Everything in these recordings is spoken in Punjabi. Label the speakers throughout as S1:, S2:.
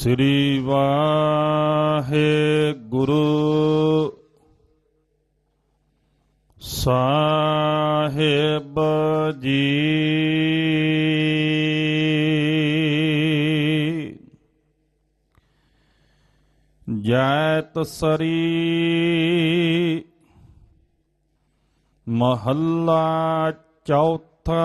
S1: ਸ੍ਰੀ ਵਾਹਿਗੁਰੂ ਸਾਹਿਬ ਜੀ ਜੈਤ ਸਰੀ ਮਹੱਲਾ ਚੌਥਾ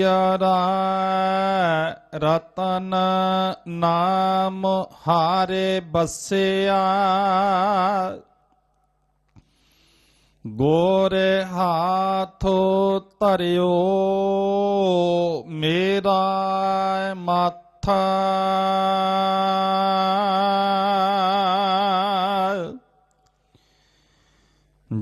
S1: ਹੀਰਾ ਰਤਨ ਨਾਮ ਹਾਰੇ ਬਸਿਆ। ਗੋਰੇ ਹਾਥੋ ਧਰਿਓ ਮੇਰਾ ਮਾਥਾ।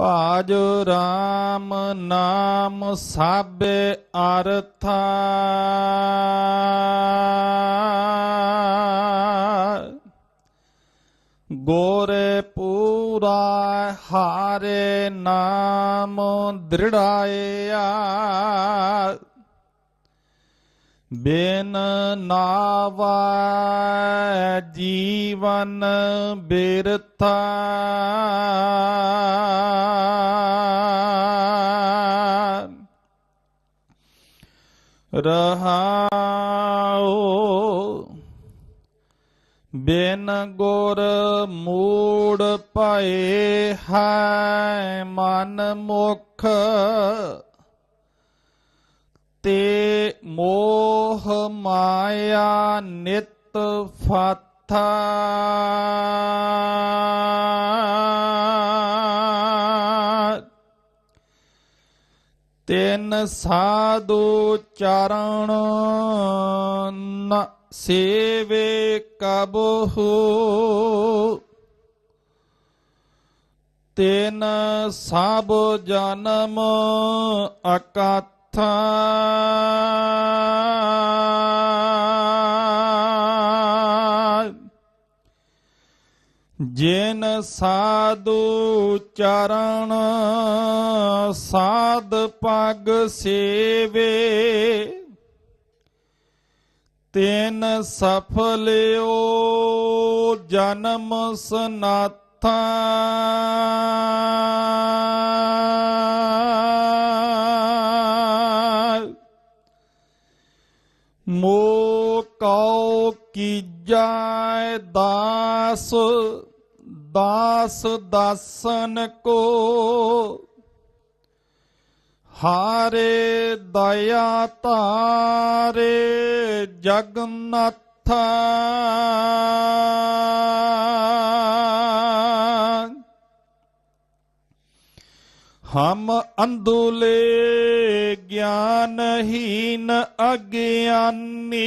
S1: ਭਾਜ ਰਾਮ ਨਾਮ ਸਾਬੇ ਅਰਥਾ। ਗੋਰੇ ਪੂਰਾ ਹਾਰੇ ਨਾਮ ਦ੍ਰਿੜਾਇਆ। ਬਿਨ ਨਾਵਾ ਜੀਵਨ ਬਿਰਥਾ। ਰਹਾਉ ਬਿਨ ਗੁਰ ਮੂੜ ਪਏ ਹੈ ਮਨ ਮੁਖ। ਤੇ ਮੋਹ ਮਾਇਆ ਨਿਤ ਫਾਥਾ। ਤਿੰਨ ਸਾਧੂ ਚਰਣ ਨ ਸੇਵੇ ਕਬਹੂ। ਤਿਨ ਸਭ ਜਨਮ ਅਕਥਾ ਜਿਨ ਸਾਧੂ ਚਰਨ ਸਾਧ ਪਗ ਸੇਵੇ ਤਿਨ ਸਫਲਿਓ ਜਨਮ ਸਨਾਥਾ। ਕਉ ਕੀਜੈ ਦਾਸ ਦਾਸ ਦਾਸਨ ਕੋ ਹਾਰੇ ਦਇਆ ਤਾਰੇ ਜਗਨਨਾਥਾ ਹਮ ਅੰਧੁਲੇ ਗਿਆਨਹੀਨ ਅਗਿਆਨੀ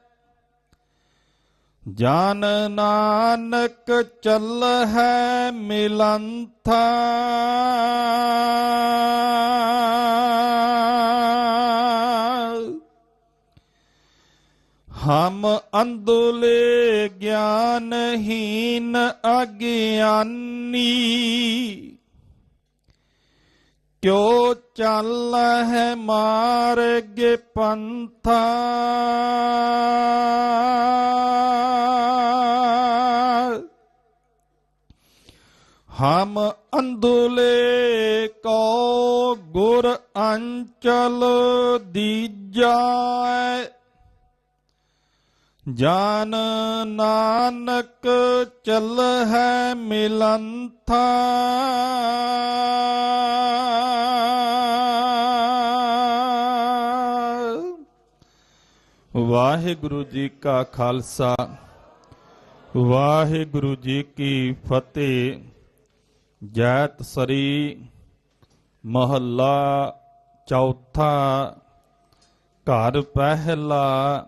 S1: ਜਨ ਨਾਨਕ ਚੱਲ ਹੈ ਮਿਲੰਥਾ। ਹਮ ਅੰਧੁਲੇ ਗਿਆਨਹੀਨ ਅਗਿਆਨੀ। ਕਿਉ ਚੱਲ ਹੈ ਮਾਰਗ ਪੰਥਾ ਹਮ ਅੰਧੁਲੇ ਕੋ ਗੁਰ ਅੰਚਲ ਦੀਜੈ ਜਾਨ ਨਾਨਕ ਚੱਲ ਹੈ ਮਿਲੰਥਾ। ਵਾਹਿਗੁਰੂ ਜੀ ਕਾ ਖਾਲਸਾ, ਵਾਹਿਗੁਰੂ ਜੀ ਕੀ ਫਤਿਹ। ਜੈਤ ਸਰੀ ਮਹੱਲਾ ਚੌਥਾ, ਘਰ ਪਹਿਲਾ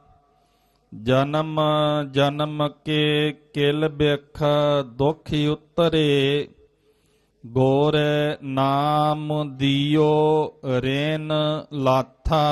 S1: ਜਨਮ ਜਨਮ ਕੇ ਕਿਲ ਬਿਖ ਦੁਖ ਉਤਰੇ ਗੋਰੇ ਨਾਮ ਦਿਓ ਰੇਨ ਲਾਥਾ।